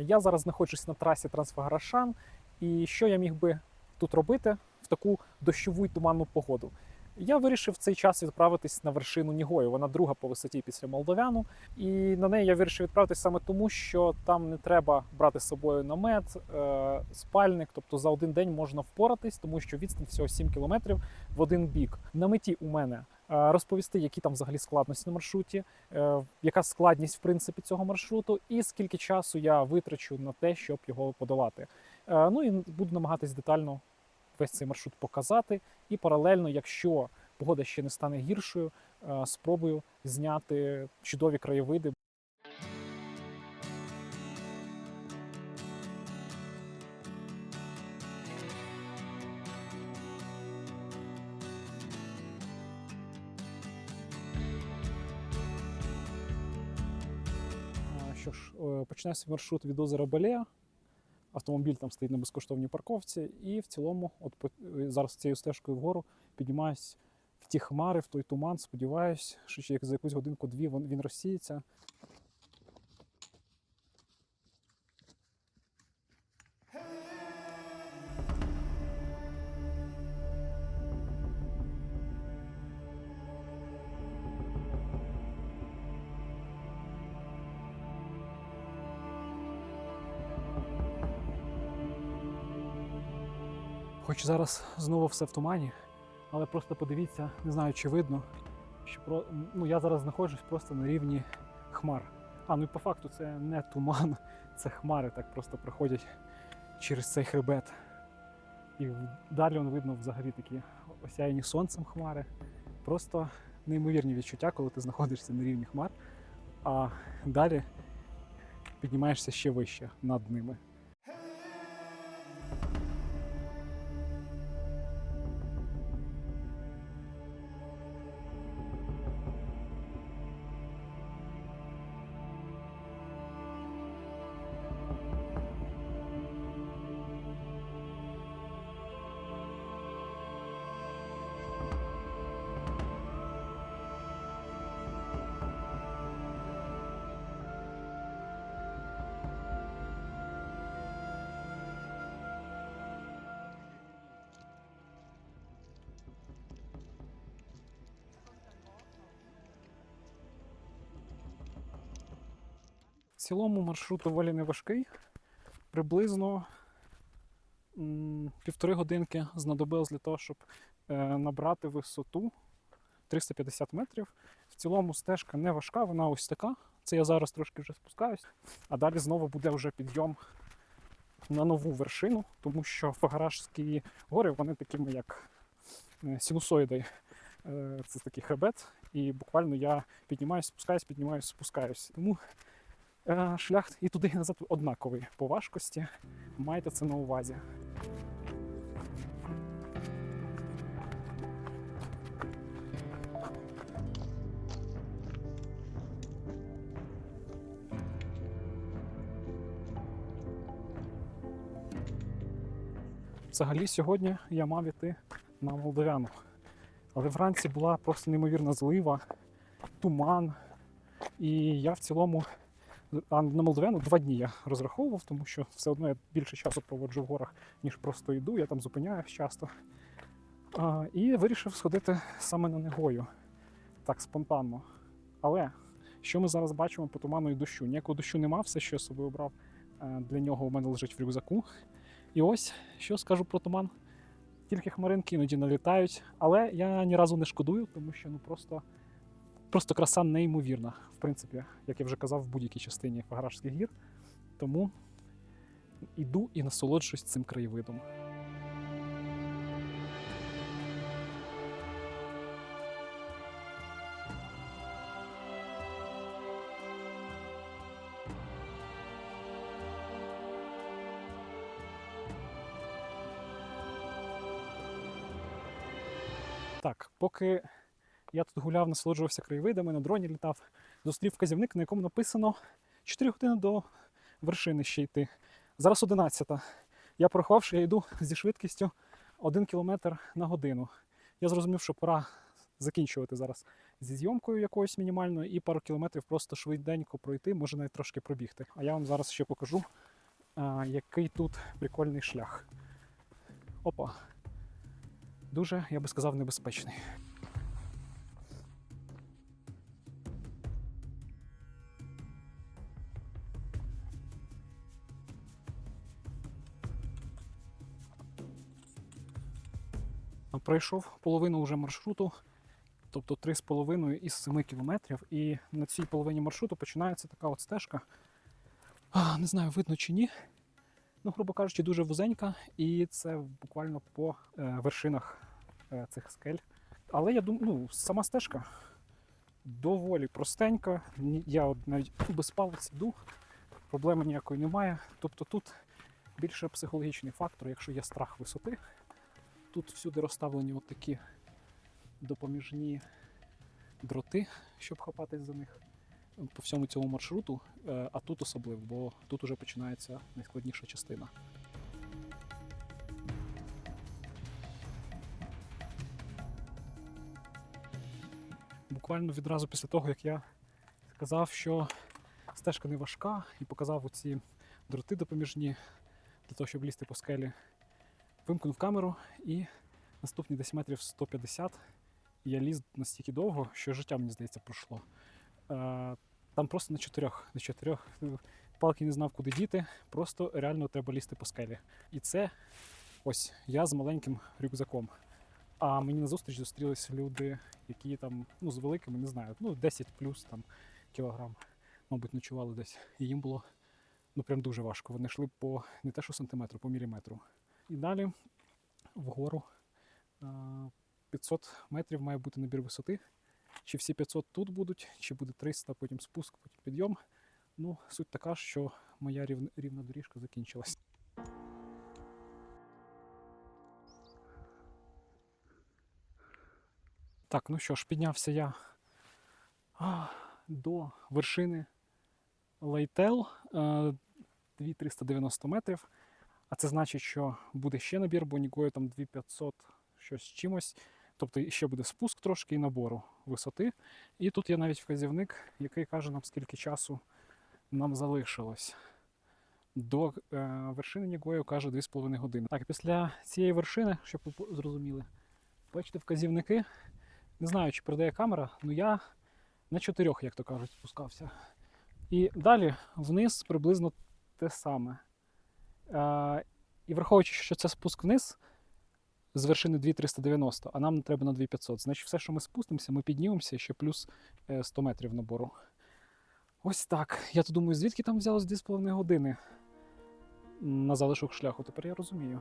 Я зараз знаходжусь на трасі Трансфагарашан. І що я міг би тут робити в таку дощову й туманну погоду? Я вирішив в цей час відправитись на вершину Нігою. Вона друга по висоті після Молдовяну. І на неї я вирішив відправитись саме тому, що там не треба брати з собою намет, е, спальник. Тобто за один день можна впоратись, тому що відстань всього 7 кілометрів в один бік. На меті у мене розповісти, які там взагалі складності на маршруті, е, яка складність в принципі цього маршруту, і скільки часу я витрачу на те, щоб його подолати. Е, Ну і буду намагатись детально весь цей маршрут показати. І паралельно, якщо погода ще не стане гіршою, е, спробую зняти чудові краєвиди. Починаю маршрут від озера Балея. Автомобіль там стоїть на безкоштовній парковці, і в цілому, от е, зараз цією стежкою вгору піднімаюсь в ті хмари, в той туман. Сподіваюсь, що ще за якусь годинку-дві він розсіється. Хоч зараз знову все в тумані, але просто подивіться, не знаю, чи видно, що про... ну, я зараз знаходжусь просто на рівні хмар. А, ну і по факту це не туман, це хмари так просто проходять через цей хребет. І далі он видно взагалі такі осяяні сонцем хмари. Просто неймовірні відчуття, коли ти знаходишся на рівні хмар, а далі піднімаєшся ще вище над ними. Цілому маршрут доволі неважкий. Приблизно півтори годинки знадобилось для того, щоб е, набрати висоту 350 метрів. В цілому стежка не важка, вона ось така. Це я зараз трошки вже спускаюсь, а далі знову буде вже підйом на нову вершину, тому що Фагаражські гори вони такими як е, синусоїди. Е, Це такий хребет, і буквально я піднімаюсь, спускаюсь, піднімаюсь, спускаюсь. Тому шлях і туди і назад однаковий по важкості. Майте це на увазі. Взагалі сьогодні я мав іти на Молдовяну. Але вранці була просто неймовірна злива, туман. І я в цілому на Молдовяну два дні я розраховував, тому що все одно я більше часу проводжу в горах, ніж просто йду. Я там зупиняюсь часто. А, і вирішив сходити саме на Негою. Так, спонтанно. Але що ми зараз бачимо по туману і дощу? Ніякого дощу нема, все, що я собі обрав е, для нього у мене лежить в рюкзаку. І ось що скажу про туман. Тільки хмаринки іноді налітають, але я ні разу не шкодую, тому що ну просто Просто краса неймовірна, в принципі, як я вже казав, в будь-якій частині Фагаражських гір. Тому іду і насолоджуюсь цим краєвидом. Так, поки я тут гуляв, насолоджувався краєвидами, на дроні літав, зустрів вказівник, на якому написано 4 години до вершини ще йти. Зараз 11. Я порахував, що я йду зі швидкістю 1 км на годину. Я зрозумів, що пора закінчувати зараз зі зйомкою якоюсь мінімальною, і пару кілометрів просто швиденько пройти, може навіть трошки пробігти. А я вам зараз ще покажу, який тут прикольний шлях. Опа. Дуже, я би сказав, небезпечний. Пройшов половину вже маршруту, тобто 3,5 із 7 кілометрів. І на цій половині маршруту починається така от стежка. Не знаю, видно чи ні. Ну, грубо кажучи, дуже вузенька, і це буквально по е, вершинах е, цих скель. Але я думаю, ну, сама стежка доволі простенька. Я навіть без палиць йду, проблеми ніякої немає. Тобто тут більше психологічний фактор, якщо є страх висоти. Тут всюди розставлені от такі допоміжні дроти, щоб хапатись за них по всьому цьому маршруту, е, а тут особливо, бо тут уже починається найскладніша частина. Буквально відразу після того, як я сказав, що стежка не важка, і показав оці дроти допоміжні для того, щоб лізти по скелі, вимкнув камеру і наступні десь метрів 150 я ліз настільки довго, що життя, мені здається, пройшло. Е, Там просто на чотирьох, на чотирьох палки не знав, куди діти. Просто реально треба лізти по скелі. І це ось я з маленьким рюкзаком. А мені назустріч зустрілися люди, які там, ну, з великими, не знаю, ну, 10 плюс там кілограм, мабуть, ночували десь. І їм було ну прям дуже важко. Вони йшли по не те, що сантиметру, по міліметру. І далі вгору 500 метрів має бути набір висоти. Чи всі 500 тут будуть, чи буде 300, потім спуск, потім підйом. Ну, суть така, що моя рівна, доріжка закінчилась. Так, ну що ж, піднявся я до вершини Лейтел е, 2390 метрів. А це значить, що буде ще набір, бо Нігою там 2500 щось чимось. Тобто ще буде спуск трошки і набору висоти. І тут є навіть вказівник, який каже нам, скільки часу нам залишилось. До е, вершини Нігою каже 2,5 години. Так, після цієї вершини, щоб ви зрозуміли, бачите вказівники. Не знаю, чи передає камера, але я на чотирьох, як то кажуть, спускався. І далі вниз приблизно те саме. Е, і враховуючи, що це спуск вниз з вершини 2390, а нам треба на 2500. Значить, все, що ми спустимося, ми піднімемося ще плюс е, 100 метрів набору. Ось так. Я то думаю, звідки там взялось 2,5 години на залишок шляху. Тепер я розумію.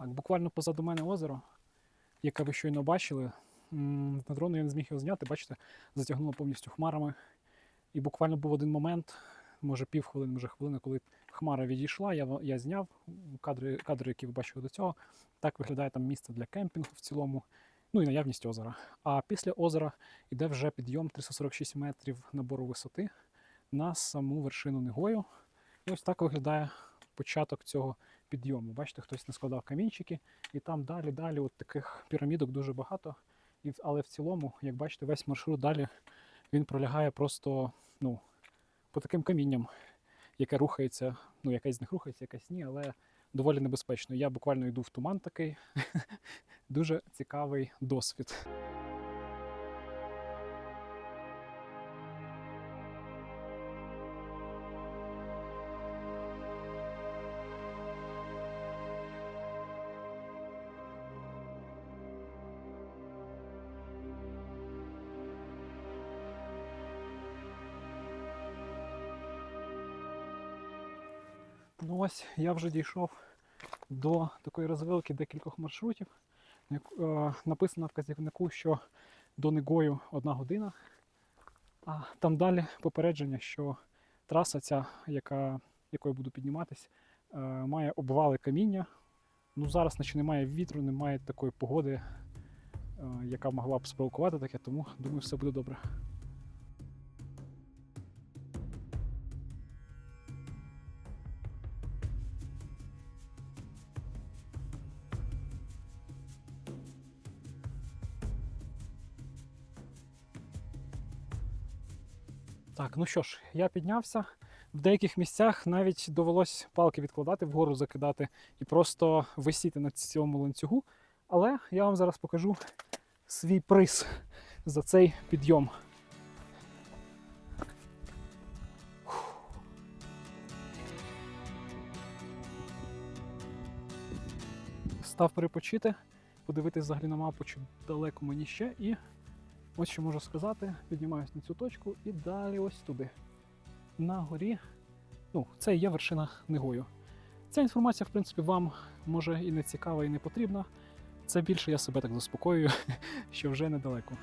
Так, буквально позаду мене озеро, яке ви щойно бачили. На дрону я не зміг його зняти, бачите, затягнуло повністю хмарами. І буквально був один момент, може півхвилини, може хвилина, коли хмара відійшла, я, я зняв кадри, кадри, які ви бачили до цього. Так виглядає там місце для кемпінгу в цілому, ну і наявність озера. А після озера йде вже підйом 346 метрів набору висоти на саму вершину Негою. І ось так виглядає початок цього підйому. Бачите, хтось наскладав камінчики, і там далі, далі, от таких пірамідок дуже багато. І, але в цілому, як бачите, весь маршрут далі він пролягає просто ну, по таким камінням, яке рухається, ну, якесь з них рухається, якесь ні, але доволі небезпечно. Я буквально йду в туман такий. Дуже цікавий досвід. Ну ось я вже дійшов до такої розвилки декількох маршрутів. е, Написано в казівнику, що до Негою одна година. А там далі попередження, що траса ця, яка, якою буду підніматись, е, має обвали каміння. Ну зараз наче немає вітру, немає такої погоди, е, яка могла б спровокувати таке, тому думаю, все буде добре. Так, ну що ж, я піднявся. В деяких місцях навіть довелось палки відкладати, вгору закидати і просто висіти на цьому ланцюгу. Але я вам зараз покажу свій приз за цей підйом. Став перепочити, подивитись взагалі на мапу, чи далеко мені ще. І ось що можу сказати: піднімаюсь на цю точку і далі ось туди. На горі. Ну, це і є вершина Негою. Ця інформація, в принципі, вам може і не цікава, і не потрібна. Це більше я себе так заспокоюю, що вже недалеко.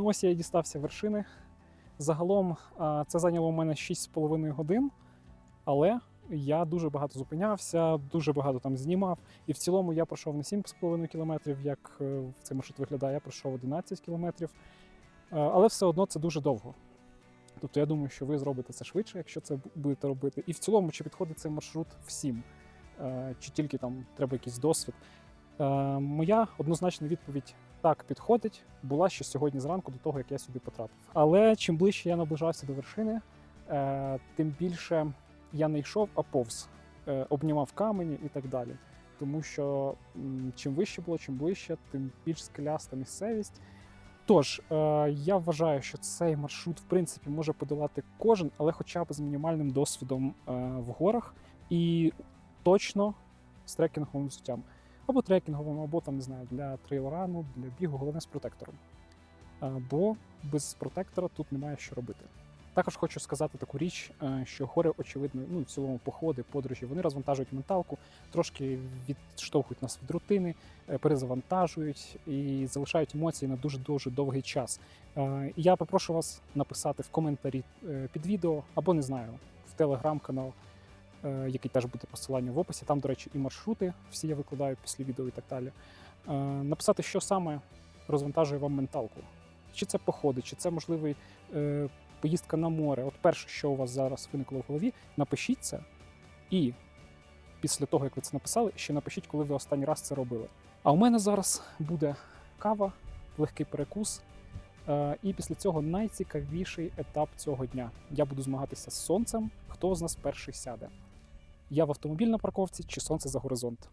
Ну ось я дістався вершини. Загалом це зайняло у мене 6,5 годин, але я дуже багато зупинявся, дуже багато там знімав. І в цілому я пройшов не 7,5 кілометрів, як е, цей маршрут виглядає, я пройшов 11 кілометрів. Е, Але все одно це дуже довго. Тобто я думаю, що ви зробите це швидше, якщо це будете робити. І в цілому, чи підходить цей маршрут всім, Е, чи тільки там треба якийсь досвід. Моя однозначна відповідь так підходить, була ще сьогодні зранку до того, як я сюди потрапив. Але чим ближче я наближався до вершини, е, тим більше я не йшов, а повз, е, обнімав камені і так далі. Тому що чим вище було, чим ближче, тим більш скеляста місцевість. Тож, е, я вважаю, що цей маршрут в принципі може подолати кожен, але хоча б з мінімальним досвідом в горах і точно з трекінговим взуттям або трекінговим, або там не знаю, для трейлрану, для бігу, головне з протектором. Бо без протектора тут немає що робити. Також хочу сказати таку річ, е, що гори, очевидно, ну в цілому походи, подорожі, вони розвантажують менталку, трошки відштовхують нас від рутини, е, перезавантажують і залишають емоції на дуже дуже довгий час. Е, Я попрошу вас написати в коментарі під відео або не знаю, в телеграм-канал який теж буде посилання в описі. Там, до речі, і маршрути всі я викладаю після відео і так далі. Е, Написати, що саме розвантажує вам менталку. Чи це походи, чи це можливий е, поїздка на море. От перше, що у вас зараз виникло в голові, напишіть це. І після того, як ви це написали, ще напишіть, коли ви останній раз це робили. А у мене зараз буде кава, легкий перекус. Е, І після цього найцікавіший етап цього дня. Я буду змагатися з сонцем. Хто з нас перший сяде? Я в автомобіль на парковці чи сонце за горизонт?